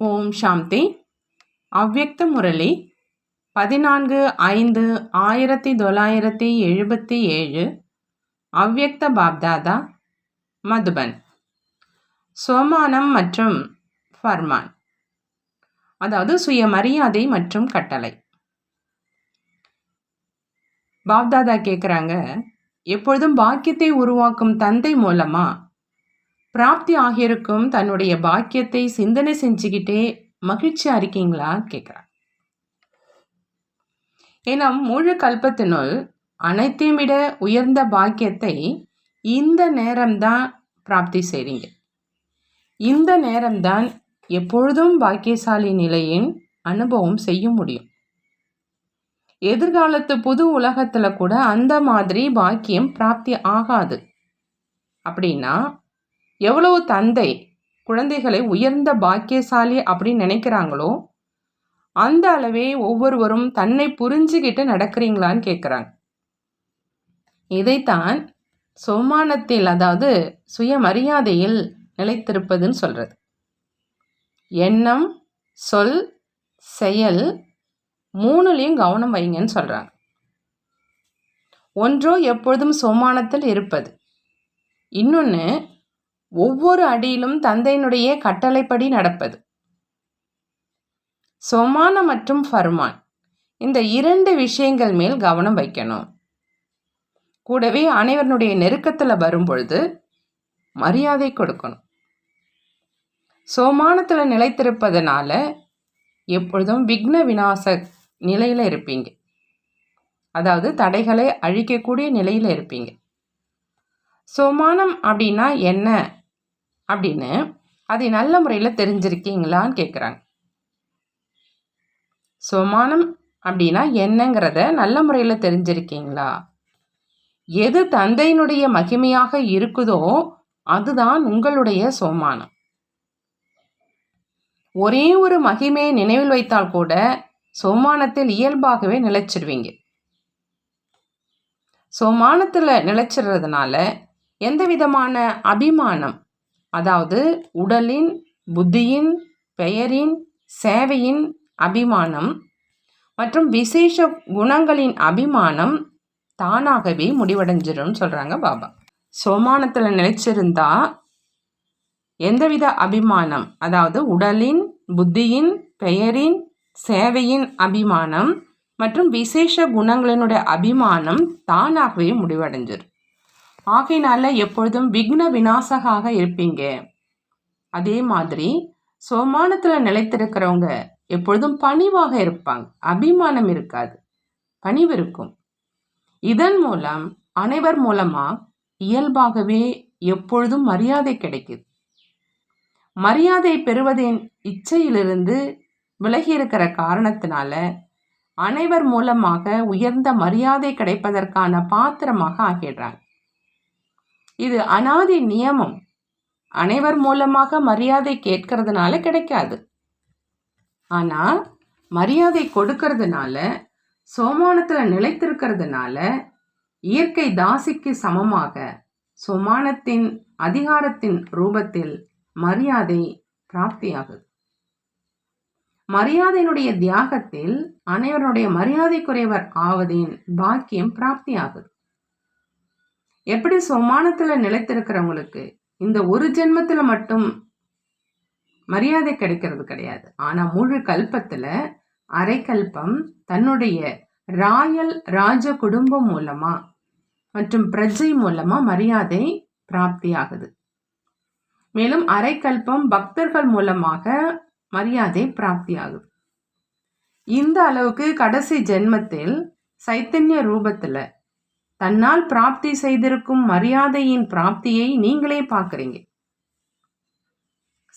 ஓம் சாந்தி. அவ்யக்த முரளி பதினான்கு ஐந்து ஆயிரத்தி தொள்ளாயிரத்தி எழுபத்தி ஏழு அவ்யக்த பாப்தாதா மதுபன். சோமானம் மற்றும் ஃபர்மான். அதாவது சுயமரியாதை மற்றும் கட்டளை. பாப்தாதா கேட்குறாங்க எப்பொழுதும் பாக்கியத்தை உருவாக்கும் தந்தை மூலமா பிராப்தி ஆகியிருக்கும் தன்னுடைய பாக்கியத்தை சிந்தனை செஞ்சுக்கிட்டே மகிழ்ச்சியா இருக்கீங்களா கேட்குறாங்க ஏன்னா முழு கல்பத்தினுள் அனைத்தையும் விட உயர்ந்த பாக்கியத்தை இந்த நேரம்தான் பிராப்தி செய்றீங்க. இந்த நேரம்தான் எப்பொழுதும் பாக்கியசாலி நிலையின் அனுபவம் செய்ய முடியும். எதிர்காலத்து புது உலகத்தில் கூட அந்த மாதிரி பாக்கியம் பிராப்தி ஆகாது. அப்படின்னா எவ்வளவு தந்தை குழந்தைகளை உயர்ந்த பாக்கியசாலி அப்படின்னு நினைக்கிறாங்களோ அந்த அளவே ஒவ்வொருவரும் தன்னை புரிஞ்சுக்கிட்டு நடக்கிறீங்களான்னு கேட்குறாங்க இதைத்தான் சோமானத்தில் அதாவது சுயமரியாதையில் நிலைத்திருப்பதுன்னு சொல்கிறது எண்ணம் சொல் செயல் மூணுலேயும் கவனம் வைங்கன்னு சொல்கிறாங்க ஒன்றோ எப்பொழுதும் சோமானத்தில் இருப்பது. இன்னொன்று ஒவ்வொரு அடியிலும் தந்தையினுடைய கட்டளைப்படி நடப்பது. சொமான மற்றும் ஃபர்மான். இந்த இரண்டு விஷயங்கள் மேல் கவனம் வைக்கணும். கூடவே அனைவருடைய நெருக்கத்தில் வரும்பொழுது மரியாதை கொடுக்கணும். சோமானத்தில் நிலைத்திருப்பதனால எப்பொழுதும் விக்ன விநாச நிலையில் இருப்பீங்க. அதாவது தடைகளை அழிக்கக்கூடிய நிலையில் இருப்பீங்க. சோமானம் அப்படின்னா என்ன? அப்படின்னு அதை நல்ல முறையில் தெரிஞ்சிருக்கீங்களான்னு கேட்குறாங்க சோமானம் அப்படின்னா என்னங்கிறத நல்ல முறையில் தெரிஞ்சிருக்கீங்களா? எது தந்தையினுடைய மகிமையாக இருக்குதோ அதுதான் உங்களுடைய சோமானம். ஒரே ஒரு மகிமையை நினைவில் வைத்தால் கூட சோமானத்தில் இயல்பாகவே நிலைச்சிருவீங்க. சோமானத்தில் நிலைச்சிடுறதுனால எந்த விதமான அபிமானம் அதாவது உடலின் புத்தியின் பெயரின் சேவையின் அபிமானம் மற்றும் விசேஷ குணங்களின் அபிமானம் தானாகவே முடிவடைஞ்சிடும் சொல்கிறாங்க பாபா. சோமானத்தில் நிலைச்சிருந்தா எந்தவித அபிமானம் அதாவது உடலின் புத்தியின் பெயரின் சேவையின் அபிமானம் மற்றும் விசேஷ குணங்களினுடைய அபிமானம் தானாகவே முடிவடைஞ்சிடும் ஆகையினால எப்பொழுதும் விக்ன விநாசகாக இருப்பீங்க. அதே மாதிரி சோமானத்தில் நிலைத்திருக்கிறவங்க எப்பொழுதும் பணிவாக இருப்பாங்க. அபிமானம் இருக்காது. பணிவு இருக்கும். இதன் மூலம் அனைவர் மூலமா இயல்பாகவே எப்பொழுதும் மரியாதை கிடைக்குது. மரியாதை பெறுவதின் இச்சையிலிருந்து விலகி இருக்கிற காரணத்தினால அனைவர் மூலமாக உயர்ந்த மரியாதை கிடைப்பதற்கான பாத்திரமாக ஆகிடுறாங்க. இது அனாதி நியமம். அனைவர் மூலமாக மரியாதை கேட்கறதுனால கிடைக்காது. ஆனால் மரியாதை கொடுக்கறதுனால சோமானத்தில் நிலைத்திருக்கிறதுனால இயற்கை தாசிக்கு சமமாக சோமானத்தின் அதிகாரத்தின் ரூபத்தில் மரியாதை பிராப்தியாகுது. மரியாதையினுடைய தியாகத்தில் அனைவருடைய மரியாதைக்குறைவர் ஆவதின் பாக்கியம் பிராப்தியாகுது. எப்படி சொமானத்தில் நிலைத்திருக்கிறவங்களுக்கு இந்த ஒரு ஜென்மத்தில் மட்டும் மரியாதை கிடைக்கிறது கிடையாது. ஆனால் முழு கல்பத்தில் அரைக்கல்பம் தன்னுடைய ராயல் ராஜ குடும்பம் மூலமா மற்றும் பிரஜை மூலமா மரியாதை பிராப்தி ஆகுது மேலும் அரைக்கல்பம் பக்தர்கள் மூலமாக மரியாதை பிராப்தி ஆகுது இந்த அளவுக்கு கடைசி ஜென்மத்தில் சைத்தன்ய ரூபத்தில் தன்னால் பிராப்தி செய்திருக்கும் மரியாதையின் பிராப்தியை நீங்களே பார்க்குறீங்க.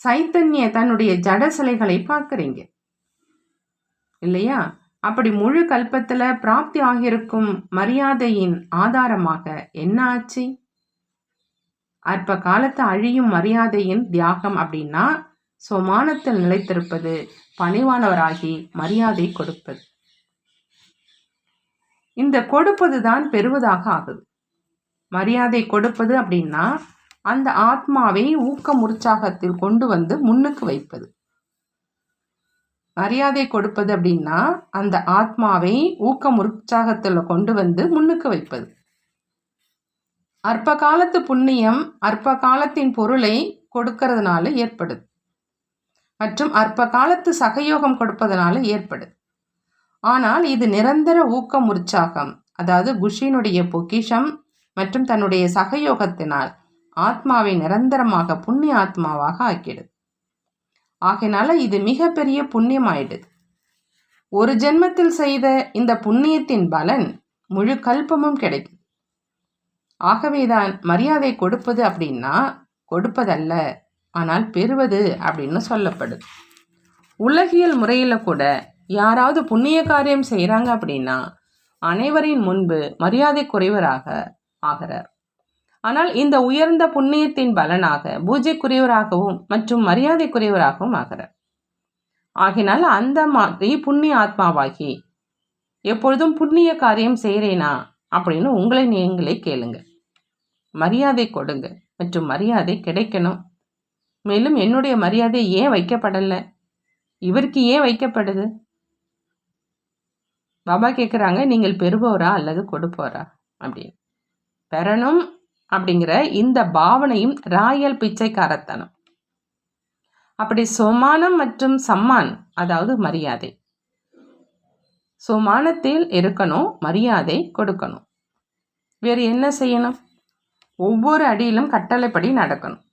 சைத்தன்ய தன்னுடைய ஜட சிலைகளை பார்க்குறீங்க. இல்லையா? அப்படி முழு கல்பத்தில் பிராப்தி ஆகியிருக்கும் மரியாதையின் ஆதாரமாக என்ன ஆச்சு? அற்ப காலத்து அழியும் மரியாதையின் தியாகம் அப்படின்னா சோமானத்தில் நிலைத்திருப்பது பணிவானவராகி மரியாதை கொடுப்பது. இந்த கொடுப்பது தான் பெறுவதாக ஆகுது. மரியாதை கொடுப்பது அப்படின்னா அந்த ஆத்மாவை ஊக்கம் உற்சாகத்தில் கொண்டு வந்து முன்னுக்கு வைப்பது. மரியாதை கொடுப்பது அப்படின்னா அந்த ஆத்மாவை ஊக்கம் உற்சாகத்தில் கொண்டு வந்து முன்னுக்கு வைப்பது. அற்ப காலத்து புண்ணியம் அற்ப காலத்தின் பொருளை கொடுக்கறதுனால ஏற்படுது. மற்றும் அற்ப காலத்து சகயோகம் கொடுப்பதனால ஏற்படுது. ஆனால் இது நிரந்தர ஊக்கம் உற்சாகம் அதாவது குஷினுடைய பொக்கிஷம் மற்றும் தன்னுடைய சகயோகத்தினால் ஆத்மாவை நிரந்தரமாக புண்ணிய ஆத்மாவாக ஆக்கிடுது. ஆகையினால இது மிகப்பெரிய புண்ணியம் ஆயிடுது ஒரு ஜென்மத்தில் செய்த இந்த புண்ணியத்தின் பலன் முழு கல்பமும் கிடைக்கும். ஆகவேதான் மரியாதை கொடுப்பது அப்படின்னா கொடுப்பதல்ல ஆனால் பெறுவது அப்படின்னு சொல்லப்படுது. உலகியல் முறையில் கூட யாராவது புண்ணிய காரியம் செய்கிறாங்க அப்படின்னா அனைவரின் முன்பு மரியாதை குறைவராக ஆகிறார். ஆனால் இந்த உயர்ந்த புண்ணியத்தின் பலனாக பூஜைக்குரியவராகவும் மற்றும் மரியாதைக்குரியவராகவும் ஆகிறார். ஆகினால் அந்த மாதிரி புண்ணிய ஆத்மாவாகி எப்பொழுதும் புண்ணிய காரியம் செய்கிறேனா அப்படின்னு உங்களை நீங்களே கேளுங்க. மரியாதை கொடுங்க மற்றும் மரியாதை கிடைக்கணும். மேலும் என்னுடைய மரியாதை ஏன் வைக்கப்படலை? இவருக்கு ஏன் வைக்கப்படுது? பாபா கேட்குறாங்க நீங்கள் பெறுபவரா அல்லது கொடுப்பவரா? அப்படின்னு. பெறணும் அப்படிங்கிற இந்த பாவனையும் ராயல் பிச்சைக்காரத்தனம். அப்படி சொமானம் மற்றும் சம்மான் அதாவது மரியாதை. சுமானத்தில் இருக்கணும் மரியாதை கொடுக்கணும். வேறு என்ன செய்யணும்? ஒவ்வொரு அடியிலும் கட்டளைப்படி நடக்கணும்.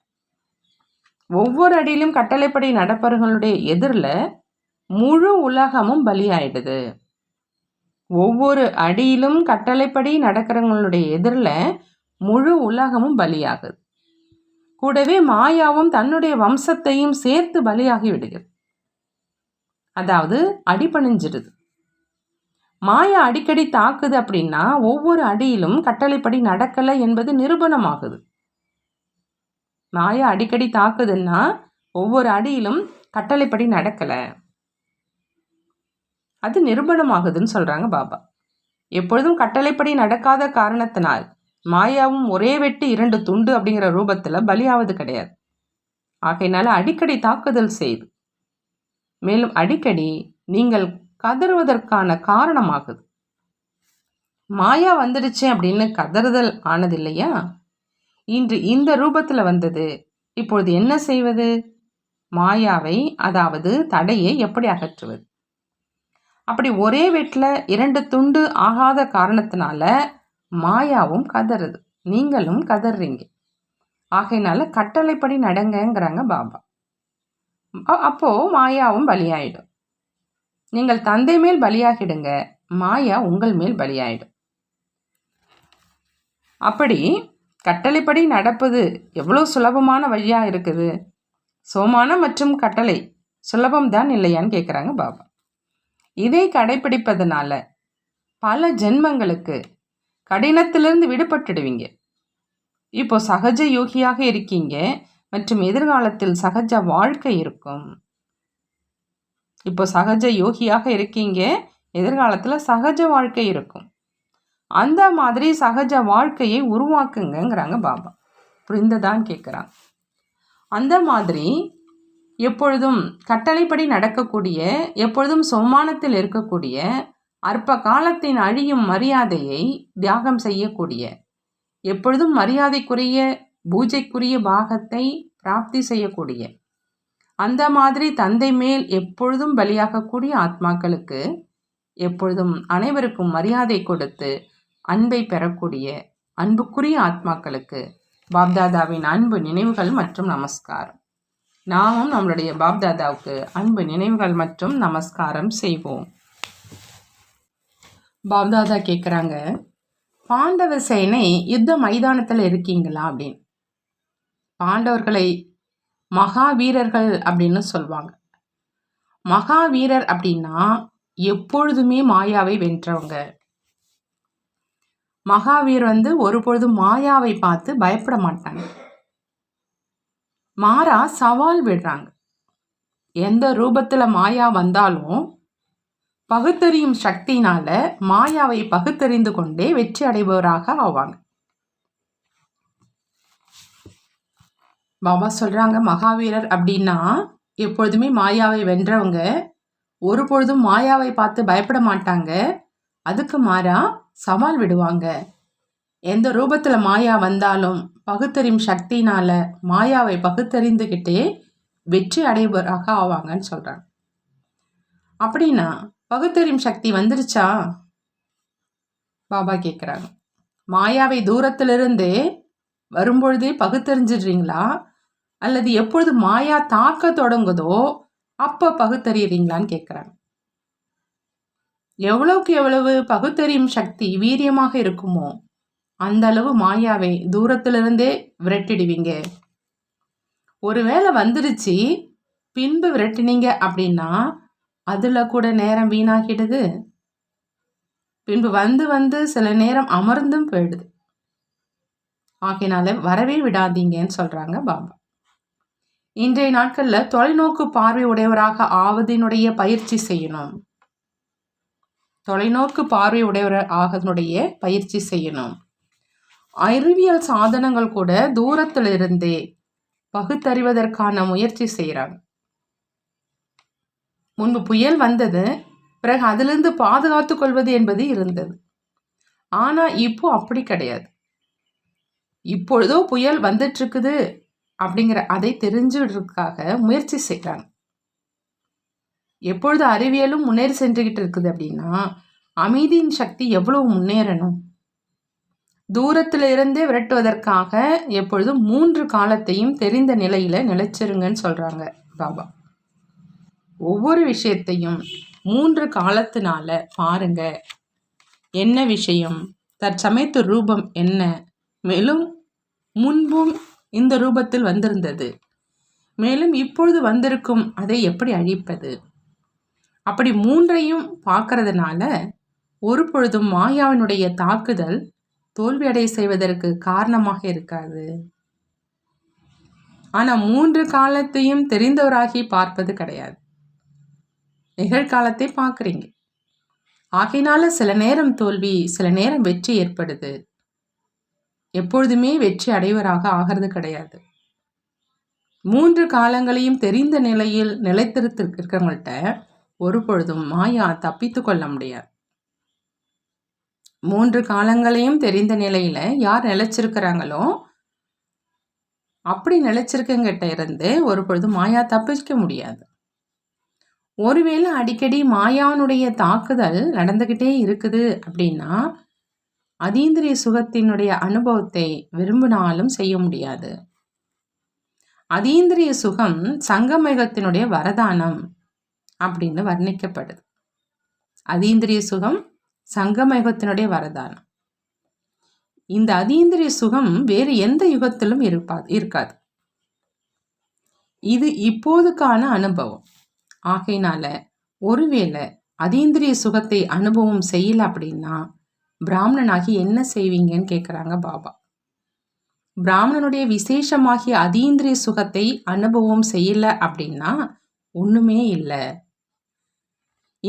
ஒவ்வொரு அடியிலும் கட்டளைப்படி நடப்பவர்களுடைய எதிரில் முழு உலகமும் பலியாயிடுது. ஒவ்வொரு அடியிலும் கட்டளைப்படி நடக்கிறவங்களுடைய எதிரில் முழு உலகமும் பலியாகுது. கூடவே மாயாவும் தன்னுடைய வம்சத்தையும் சேர்த்து பலியாகி விடுகிறது. அதாவது அடிபணிஞ்சிடுது. மாயா அடிக்கடி தாக்குது அப்படின்னா ஒவ்வொரு அடியிலும் கட்டளைப்படி நடக்கலை என்பது நிரூபணமாகுது. மாயா அடிக்கடி தாக்குதுன்னா ஒவ்வொரு அடியிலும் கட்டளைப்படி நடக்கலை. அது நிரூபணமாகுதுன்னு சொல்கிறாங்க பாபா. எப்பொழுதும் கட்டளைப்படி நடக்காத காரணத்தினால் மாயாவும் ஒரே வெட்டு இரண்டு துண்டு அப்படிங்கிற ரூபத்தில் பலியாவது கிடையாது. ஆகையினால அடிக்கடி தாக்குதல் செய்து. மேலும் அடிக்கடி நீங்கள் கதறுவதற்கான காரணமாகுது. மாயா வந்துடுச்சு அப்படின்னு கதறுதல் ஆனது இல்லையா இன்று இந்த ரூபத்தில் வந்தது இப்பொழுது என்ன செய்வது? மாயாவை அதாவது தடையை எப்படி அகற்றுவது? அப்படி ஒரே வீட்டில் இரண்டு துண்டு ஆகாத காரணத்தினால மாயாவும் கதறுது. நீங்களும் கதறீங்க. ஆகையினால கட்டளைப்படி நடங்கங்கிறாங்க பாபா. அப்போது மாயாவும் பலியாயிடும். நீங்கள் தந்தை மேல் பலியாகிடுங்க மாயா உங்கள் மேல் பலியாயிடும். அப்படி கட்டளைப்படி நடப்பது எவ்வளோ சுலபமான வழியாக இருக்குது? சோமானம் மற்றும் கட்டளை சுலபம்தான் இல்லையான்னு கேட்குறாங்க பாபா. இதை கடைபிடிப்பதனால பல ஜென்மங்களுக்கு கடினத்திலிருந்து விடுபட்டுடுவீங்க. இப்போ சகஜ யோகியாக இருக்கீங்க. மற்றும் எதிர்காலத்தில் சகஜ வாழ்க்கை இருக்கும். இப்போ சகஜ யோகியாக இருக்கீங்க. எதிர்காலத்தில் சகஜ வாழ்க்கை இருக்கும். அந்த மாதிரி சகஜ வாழ்க்கையை உருவாக்குங்கிறாங்க பாபா. புரிந்ததான் கேட்குறாங்க அந்த மாதிரி எப்பொழுதும் கட்டளைப்படி நடக்கக்கூடிய எப்பொழுதும் சோமானத்தில் இருக்கக்கூடிய அற்ப காலத்தின் அழியும் மரியாதையை தியாகம் செய்யக்கூடிய எப்பொழுதும் மரியாதைக்குரிய பூஜைக்குரிய பாகத்தை பிராப்தி செய்யக்கூடிய அந்த மாதிரி தந்தை மேல் எப்பொழுதும் பலியாகக்கூடிய ஆத்மாக்களுக்கு எப்பொழுதும் அனைவருக்கும் மரியாதை கொடுத்து அன்பை பெறக்கூடிய அன்புக்குரிய ஆத்மாக்களுக்கு பாப்தாதாவின் அன்பு நினைவுகள் மற்றும் நமஸ்காரம். நாமும் நம்மளுடைய பாப்தாதாவுக்கு அன்பு நினைவுகள் மற்றும் நமஸ்காரம் செய்வோம். பாப்தாதா கேட்குறாங்க பாண்டவ சேனை யுத்த மைதானத்தில் இருக்கீங்களா? அப்படின்னு. பாண்டவர்களை மகாவீரர்கள் அப்படின்னு சொல்லுவாங்க. மகாவீரர் அப்படின்னா எப்பொழுதுமே மாயாவை வென்றவங்க. மகாவீர் வந்து ஒருபொழுதும் மாயாவை பார்த்து பயப்பட மாட்டாங்க. மாறா சவால் விடுறாங்க. எந்த ரூபத்தில் மாயா வந்தாலும் பகுத்தறியும் சக்தினால மாயாவை பகுத்தறிந்து கொண்டே வெற்றி அடைபவராக ஆவாங்க. பாபா சொல்கிறாங்க மகாவீரர் அப்படின்னா எப்பொழுதுமே மாயாவை வென்றவங்க ஒரு பொழுதும் மாயாவை பார்த்து பயப்பட மாட்டாங்க. அதுக்கு மாறா சவால் விடுவாங்க. எந்த ரூபத்தில் மாயா வந்தாலும் பகுத்தறியும் சக்தினால் மாயாவை பகுத்தறிந்துக்கிட்டே வெற்றி அடைபவராக ஆவாங்கன்னு சொல்கிறாங்க அப்படின்னா பகுத்தறியும் சக்தி வந்துருச்சா? பாபா கேட்குறாங்க மாயாவை தூரத்திலிருந்தே வரும்பொழுதே பகுத்தறிஞ்சிடுறீங்களா? அல்லது எப்பொழுது மாயா தாக்க தொடங்குதோ அப்போ பகுத்தறியறீங்களான்னு கேட்குறாங்க எவ்வளவுக்கு எவ்வளவு பகுத்தறியும் சக்தி வீரியமாக இருக்குமோ அந்த அளவு மாயாவை தூரத்திலிருந்தே விரட்டிடுவீங்க. ஒருவேளை வந்துருச்சு பின்பு விரட்டினீங்க அப்படின்னா அதில் கூட நேரம் வீணாகிடுது. பின்பு வந்து வந்து சில நேரம் அமர்ந்தும் போயிடுது. ஆகினால வரவே விடாதீங்கன்னு சொல்கிறாங்க பாபா. இன்றைய நாட்களில் தொலைநோக்கு பார்வை உடையவராக ஆவதினுடைய பயிற்சி செய்யணும். தொலைநோக்கு பார்வை உடையவர் ஆகதனுடைய பயிற்சி செய்யணும். அறிவியல் சாதனங்கள் கூட தூரத்திலிருந்தே பகுத்தறிவதற்கான முயற்சி செய்கிறாங்க முன்பு புயல் வந்தது பிறகு அதிலிருந்து பாதுகாத்து கொள்வது என்பது இருந்தது. ஆனால் இப்போ அப்படி கிடையாது. இப்பொழுதோ புயல் வந்துட்டுருக்குது அப்படிங்கிற அதை தெரிஞ்சுடுறதுக்காக முயற்சி செய்கிறாங்க எப்பொழுது அறிவியலும் முன்னேறி சென்றுகிட்டு இருக்குது அப்படின்னா அமைதியின் சக்தி எவ்வளவு முன்னேறணும்? தூரத்தில் இருந்தே விரட்டுவதற்காக எப்பொழுதும் மூன்று காலத்தையும் தெரிந்த நிலையில் நிலைச்சிருங்கன்னு சொல்கிறாங்க பாபா. ஒவ்வொரு விஷயத்தையும் மூன்று காலத்தினால பாருங்க. என்ன விஷயம்? தற்சமயத்து ரூபம் என்ன? மேலும் முன்பும் இந்த ரூபத்தில் வந்திருந்தது. மேலும் இப்பொழுது வந்திருக்கும் அதை எப்படி அழிப்பது? அப்படி மூன்றையும் பார்க்கறதுனால ஒரு பொழுதும் மாயாவினுடைய தாக்குதல் தோல்வியடை செய்வதற்கு காரணமாக இருக்காது. ஆனால் மூன்று காலத்தையும் தெரிந்தவராகி பார்ப்பது கிடையாது. நிகழ்காலத்தை பார்க்குறீங்க. ஆகையினால சில நேரம் தோல்வி சில நேரம் வெற்றி ஏற்படுது. எப்பொழுதுமே வெற்றி அடைவராக ஆகிறது கிடையாது. மூன்று காலங்களையும் தெரிந்த நிலையில் நிலைத்திருத்திருக்கிறவங்கள்ட்ட ஒரு பொழுதும் மாயா தப்பித்து கொள்ள முடியாது. மூன்று காலங்களையும் தெரிந்த நிலையில் யார் நிலைச்சிருக்கிறாங்களோ அப்படி நிலைச்சிருக்கங்கிட்ட இருந்து ஒரு பொழுது மாயா தப்பிக்க முடியாது. ஒருவேளை அடிக்கடி மாயானுடைய தாக்குதல் நடந்துக்கிட்டே இருக்குது அப்படின்னா அதீந்திரிய சுகத்தினுடைய அனுபவத்தை விரும்பினாலும் செய்ய முடியாது. அதீந்திரிய சுகம் சங்கமேகத்தினுடைய வரதானம் அப்படின்னு வர்ணிக்கப்படுது. அதீந்திரிய சுகம் சங்கமயுகத்தினுடைய வரதானம். இந்த அதீந்திரிய சுகம் வேறு எந்த யுகத்திலும் இருப்பாது இருக்காது. இது இப்போதுக்கான அனுபவம். ஆகையினால ஒருவேளை அதீந்திரிய சுகத்தை அனுபவம் செய்யல அப்படின்னா பிராமணனாகி என்ன செய்வீங்கன்னு கேட்குறாங்க பாபா. பிராமணனுடைய விசேஷமாகிய அதீந்திரிய சுகத்தை அனுபவம் செய்யல அப்படின்னா ஒன்றுமே இல்லை.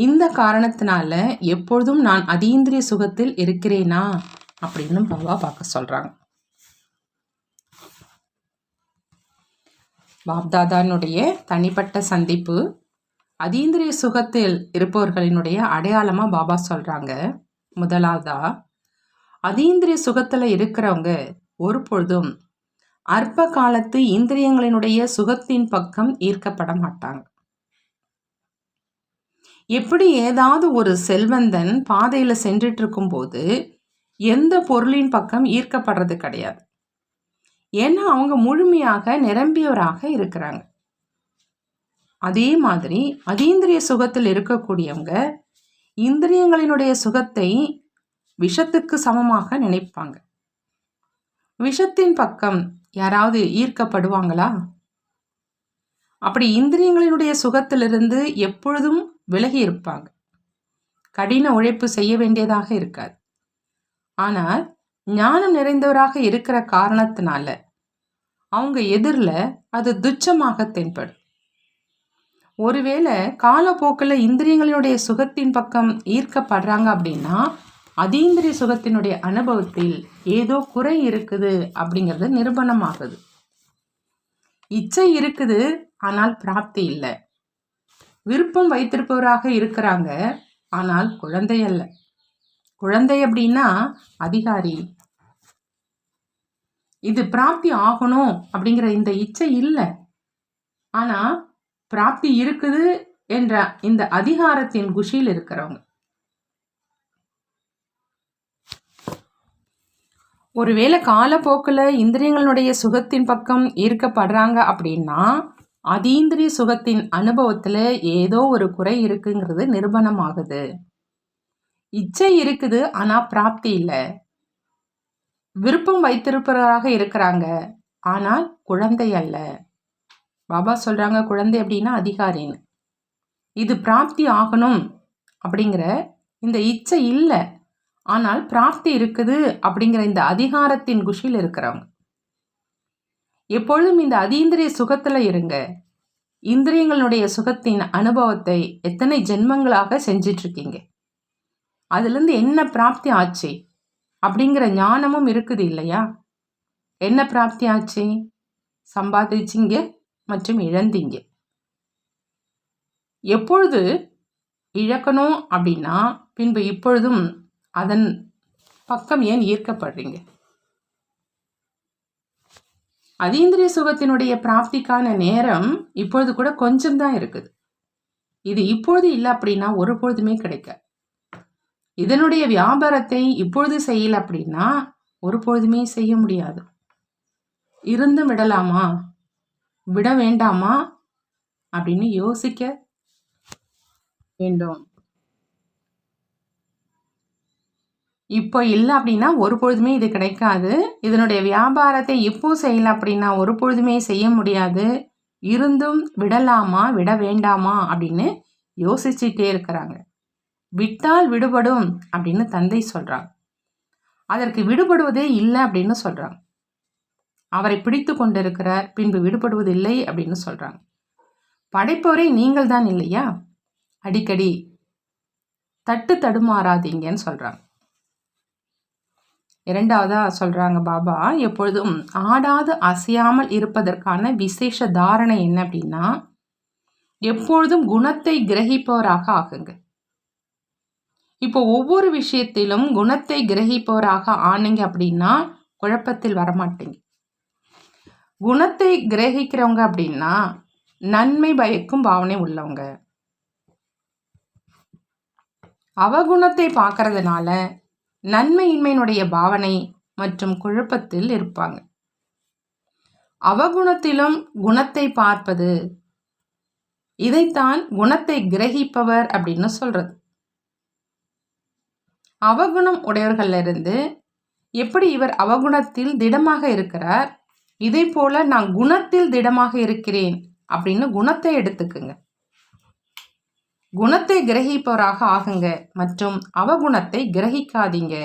இந்த காரணத்தினால எப்பொழுதும் நான் அதீந்திரிய சுகத்தில் இருக்கிறேனா? அப்படின்னு பாபா பார்க்க சொல்கிறாங்க பாப்தாதானுடைய தனிப்பட்ட சந்திப்பு அதீந்திரிய சுகத்தில் இருப்பவர்களினுடைய அடையாளமாக பாபா சொல்கிறாங்க முதலாவதா அதீந்திரிய சுகத்தில் இருக்கிறவங்க ஒரு பொழுதும் அற்ப காலத்து இந்திரியங்களினுடைய சுகத்தின் பக்கம் ஈர்க்கப்பட மாட்டாங்க. எப்படி ஏதாவது ஒரு செல்வந்தன் பாதையில் சென்றுட்டு இருக்கும்போது எந்த பொருளின் பக்கம் ஈர்க்கப்படுறது கிடையாது. ஏன்னா அவங்க முழுமையாக நிரம்பியவராக இருக்கிறாங்க. அதே மாதிரி அதீந்திரிய சுகத்தில் இருக்கக்கூடியவங்க இந்திரியங்களினுடைய சுகத்தை விஷத்துக்கு சமமாக நினைப்பாங்க. விஷத்தின் பக்கம் யாராவது ஈர்க்கப்படுவாங்களா? அப்படி இந்திரியங்களினுடைய சுகத்திலிருந்து எப்பொழுதும் விலகி இருப்பாங்க. கடின உழைப்பு செய்ய வேண்டியதாக இருக்காது. ஆனால் ஞானம் நிறைந்தவராக இருக்கிற காரணத்தினால அவங்க எதிரில் அது துச்சமாக தென்படும். ஒருவேளை காலப்போக்கில் இந்திரியங்களினுடைய சுகத்தின் பக்கம் ஈர்க்கப்படுறாங்க அப்படின்னா அதீந்திரிய சுகத்தினுடைய அனுபவத்தில் ஏதோ குறை இருக்குது அப்படிங்கிறது நிரூபணமாகுது. இச்சை இருக்குது ஆனால் பிராப்தி இல்லை. விருப்பம் வைத்திருப்பவராக இருக்கிறாங்க. ஆனால் குழந்தை அல்ல. குழந்தை அப்படின்னா அதிகாரி. இது பிராப்தி ஆகணும் அப்படிங்கிற இந்த இச்சை இல்லை. ஆனால் பிராப்தி இருக்குது என்ற இந்த அதிகாரத்தின் குஷியில் இருக்கிறவங்க. ஒருவேளை காலப்போக்கில் இந்திரியங்களுடைய சுகத்தின் பக்கம் ஈர்க்கப்படுறாங்க அப்படின்னா அதீந்திரிய சுகத்தின் அனுபவத்தில் ஏதோ ஒரு குறை இருக்குங்கிறது நிரூபணமாகுது. இச்சை இருக்குது ஆனால் பிராப்தி இல்லை. விருப்பம் வைத்திருப்பவராக இருக்கிறாங்க ஆனால் குழந்தை அல்ல. பாபா சொல்கிறாங்க குழந்தை அப்படின்னா அதிகாரின்னு. இது பிராப்தி ஆகணும் அப்படிங்கிற இந்த இச்சை இல்லை ஆனால் பிராப்தி இருக்குது அப்படிங்கிற இந்த அதிகாரத்தின் குஷியில் இருக்கிறவங்க. எப்பொழுதும் இந்த அதீந்திரிய சுகத்தில் இருங்க. இந்திரியங்களுடைய சுகத்தின் அனுபவத்தை எத்தனை ஜென்மங்களாக செஞ்சிட்ருக்கீங்க? அதுலேருந்து என்ன பிராப்தி ஆச்சு? அப்படிங்கிற ஞானமும் இருக்குது இல்லையா? என்ன பிராப்தி ஆச்சு? சம்பாதிச்சிங்க மற்றும் இழந்தீங்க. எப்பொழுது இழக்கணும் அப்படின்னா பின்பு இப்பொழுதும் அதன் பக்கம் ஏன் ஈர்க்கப்படுறீங்க? அதீந்திரிய சுகத்தினுடைய பிராப்திக்கான நேரம் இப்பொழுது கூட கொஞ்சம் தான் இருக்குது. இது இப்பொழுது இல்லை அப்படின்னா ஒரு பொழுதுமே கிடைக்க. இதனுடைய வியாபாரத்தை இப்பொழுது செய்யல அப்படின்னா ஒரு பொழுதுமே செய்ய முடியாது. இருந்தும் விடலாமா? விட வேண்டாமா? அப்படின்னு யோசிக்க வேண்டும். இப்போ இல்லை அப்படின்னா ஒரு பொழுதுமே இது கிடைக்காது. இதனுடைய வியாபாரத்தை இப்போ செய்யல அப்படின்னா ஒரு பொழுதுமே செய்ய முடியாது. இருந்தும் விடலாமா விட வேண்டாமா அப்படின்னு யோசிச்சுட்டே இருக்கிறாங்க. விட்டால் விடுபடும் அப்படின்னு தந்தை சொல்கிறாங்க அதற்கு விடுபடுவதே இல்லை அப்படின்னு சொல்கிறாங்க அவரை பிடித்து கொண்டிருக்கிறார் பின்பு விடுபடுவதில்லை அப்படின்னு சொல்கிறாங்க படைப்பவரே நீங்கள் தான் இல்லையா? அடிக்கடி தட்டு தடுமாறாதீங்கன்னு சொல்கிறாங்க இரண்டாவதாக சொல்கிறாங்க பாபா எப்பொழுதும் ஆடாது அசையாமல் இருப்பதற்கான விசேஷ தாரணை என்ன அப்படின்னா எப்பொழுதும் குணத்தை கிரகிப்பவராக ஆகுங்க இப்போ ஒவ்வொரு விஷயத்திலும் குணத்தை கிரகிப்பவராக ஆனீங்க அப்படின்னா குழப்பத்தில் வரமாட்டீங்க. குணத்தை கிரகிக்கிறவங்க அப்படின்னா நன்மை பயக்கும் பாவனை உள்ளவங்க. அவகுணத்தை பார்க்கறதுனால நன்மையின்மையினுடைய பாவனை மற்றும் குழப்பத்தில் இருப்பாங்க. அவகுணத்திலும் குணத்தை பார்ப்பது இதைத்தான் குணத்தை கிரகிப்பவர் அப்படின்னு சொல்றது. அவகுணம் உடையவர்களிலிருந்து எப்படி இவர் அவகுணத்தில் திடமாக இருக்கிறார்? இதே போல நான் குணத்தில் திடமாக இருக்கிறேன் அப்படின்னு குணத்தை எடுத்துக்குங்க. குணத்தை கிரகிப்பவராக ஆகுங்க மற்றும் அவகுணத்தை கிரகிக்காதீங்க.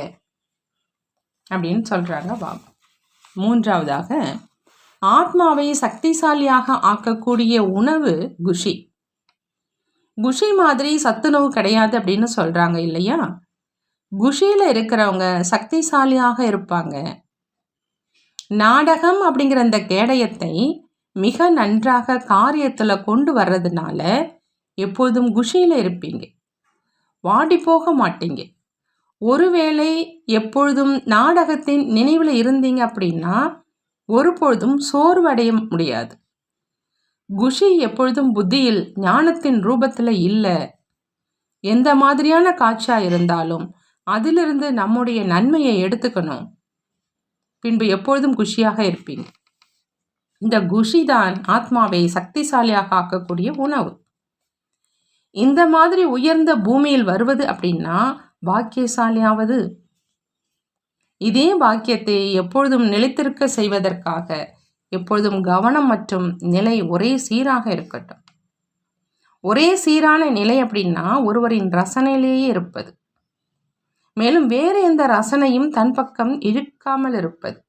அப்படின்னு சொல்கிறாங்க பாபா. மூன்றாவதாக ஆத்மாவை சக்திசாலியாக ஆக்கக்கூடிய உணவு குஷி. குஷி மாதிரி சத்துணவு கிடையாது அப்படின்னு சொல்கிறாங்க இல்லையா? குஷியில் இருக்கிறவங்க சக்திசாலியாக இருப்பாங்க. நாடகம் அப்படிங்கிற அந்த கேடயத்தை மிக நன்றாக காரியத்தில் கொண்டு வர்றதுனால எப்போதும் குஷியில் இருப்பீங்க. வாடி போக மாட்டீங்க. ஒருவேளை எப்பொழுதும் நாடகத்தின் நினைவில் இருந்தீங்க அப்படின்னா ஒருபொழுதும் சோர்வடைய முடியாது. குஷி எப்பொழுதும் புத்தியில் ஞானத்தின் ரூபத்தில் இல்லை. எந்த மாதிரியான காட்சியாக இருந்தாலும் அதிலிருந்து நம்முடைய நன்மையை எடுத்துக்கணும். பின்பு எப்பொழுதும் குஷியாக இருப்பீங்க. இந்த குஷி தான் ஆத்மாவை சக்திசாலியாக ஆக்கக்கூடிய உணவு. இந்த மாதிரி உயர்ந்த பூமியில் வருவது அப்படின்னா பாக்கியசாலியாவது. இதே பாக்கியத்தை எப்பொழுதும் நிலைத்திருக்க செய்வதற்காக எப்பொழுதும் கவனம் மற்றும் நிலை ஒரே சீராக இருக்கட்டும். ஒரே சீரான நிலை அப்படின்னா ஒருவரின் ரசனையிலேயே இருப்பது. மேலும் வேறு எந்த ரசனையும் தன் பக்கம் இழுக்காமல் இருப்பது.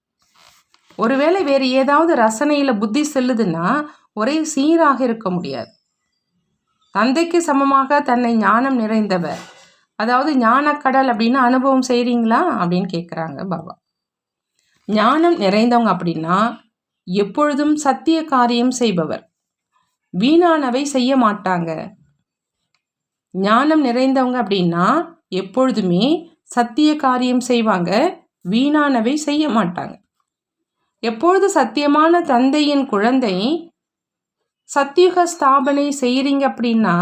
ஒருவேளை வேறு ஏதாவது ரசனையில் புத்தி செல்லுதுன்னா ஒரே சீராக இருக்க முடியாது. தந்தைக்கு சமமாக தன்னை ஞானம் நிறைந்தவர். அதாவது ஞானக்கடல் அப்படின்னு அனுபவம் செய்கிறீங்களா அப்படின்னு கேட்குறாங்க பாபா. ஞானம் நிறைந்தவங்க அப்படின்னா எப்பொழுதும் சத்திய காரியம் செய்பவர். வீணானவை செய்ய மாட்டாங்க. ஞானம் நிறைந்தவங்க அப்படின்னா எப்பொழுதுமே சத்திய காரியம் செய்வாங்க வீணானவை செய்ய மாட்டாங்க. எப்பொழுது சத்தியமான தந்தையின் குழந்தை சத்தியுக ஸ்தாபனை செய்கிறீங்க அப்படின்னா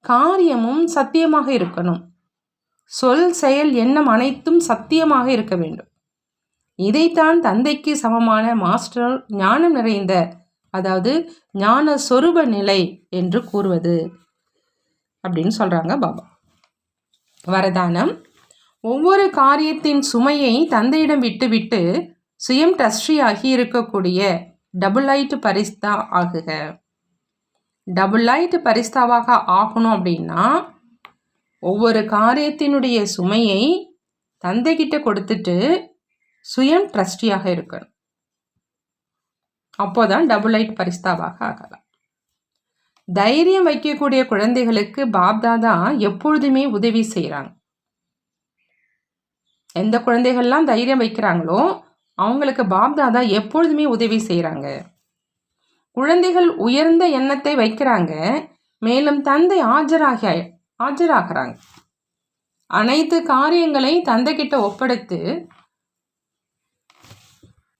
காரியமும் சத்தியமாக இருக்கணும். சொல் செயல் எண்ணம் அனைத்தும் சத்தியமாக இருக்க வேண்டும். இதைத்தான் தந்தைக்கு சமமான மாஸ்டர் ஞானம் நிறைந்த அதாவது ஞான சொரூப நிலை என்று கூறுவது அப்படின்னு சொல்கிறாங்க பாபா. வரதானம் ஒவ்வொரு காரியத்தின் சுமையை தந்தையிடம் விட்டுவிட்டு சுயம் டஸ்ட்ரியாகி இருக்கக்கூடிய டபுள் லைட் பரிஸ்தா ஆகுக. டபுள் லைட் பரிஸ்தாவாக ஆகணும் அப்படின்னா ஒவ்வொரு காரியத்தினுடைய சுமையை தந்தைகிட்ட கொடுத்துட்டு சுயம் ட்ரஸ்டியாக இருக்கணும். அப்போதான் டபுள் லைட் பரிஸ்தாவாக ஆகலாம். தைரியம் வைக்கக்கூடிய குழந்தைகளுக்கு பாப்தாதா எப்பொழுதுமே உதவி செய்கிறாங்க எந்த குழந்தைகள்லாம் தைரியம் வைக்கிறாங்களோ அவங்களுக்கு பாப்தாதா எப்பொழுதுமே உதவி செய்கிறாங்க குழந்தைகள் உயர்ந்த எண்ணத்தை வைக்கிறாங்க. மேலும் தந்தை ஆஜராக ஆஜராகிறாங்க. அனைத்து காரியங்களை தந்தை கிட்ட ஒப்படைத்து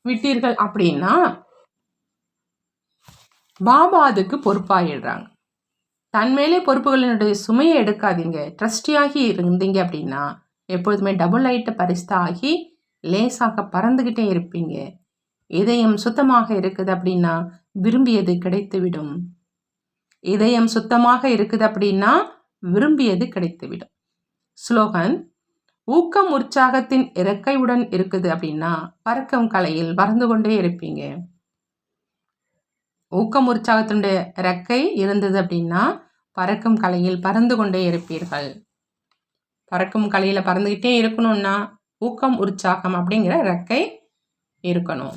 விட்டீர்கள் அப்படின்னா பாபா அதுக்கு பொறுப்பாயிடுறாங்க. தன்மேலே பொறுப்புகளினுடைய சுமையை எடுக்காதீங்க. ட்ரஸ்டியாகி இருந்தீங்க அப்படின்னா எப்பொழுதுமே டபுள் லைட்டை பரிஸ்தா ஆகி லேசாக பறந்துக்கிட்டே இருப்பீங்க. இதயம் சுத்தமாக இருக்குது அப்படின்னா விரும்பியது கிடைத்துவிடும். இதயம் சுத்தமாக இருக்குது அப்படின்னா விரும்பியது கிடைத்துவிடும். ஸ்லோகன் ஊக்கம் உற்சாகத்தின் இறக்கையுடன் இருக்குது அப்படின்னா பறக்கும் கலையில் பறந்து கொண்டே இருப்பீங்க. ஊக்கம் உற்சாகத்தினுடைய இறக்கை இருந்தது அப்படின்னா பறக்கும் கலையில் பறந்து கொண்டே இருப்பீர்கள். பறக்கும் கலையில் பறந்துக்கிட்டே இருக்கணும்னா ஊக்கம் உற்சாகம் அப்படிங்கிற இறக்கை இருக்கணும்.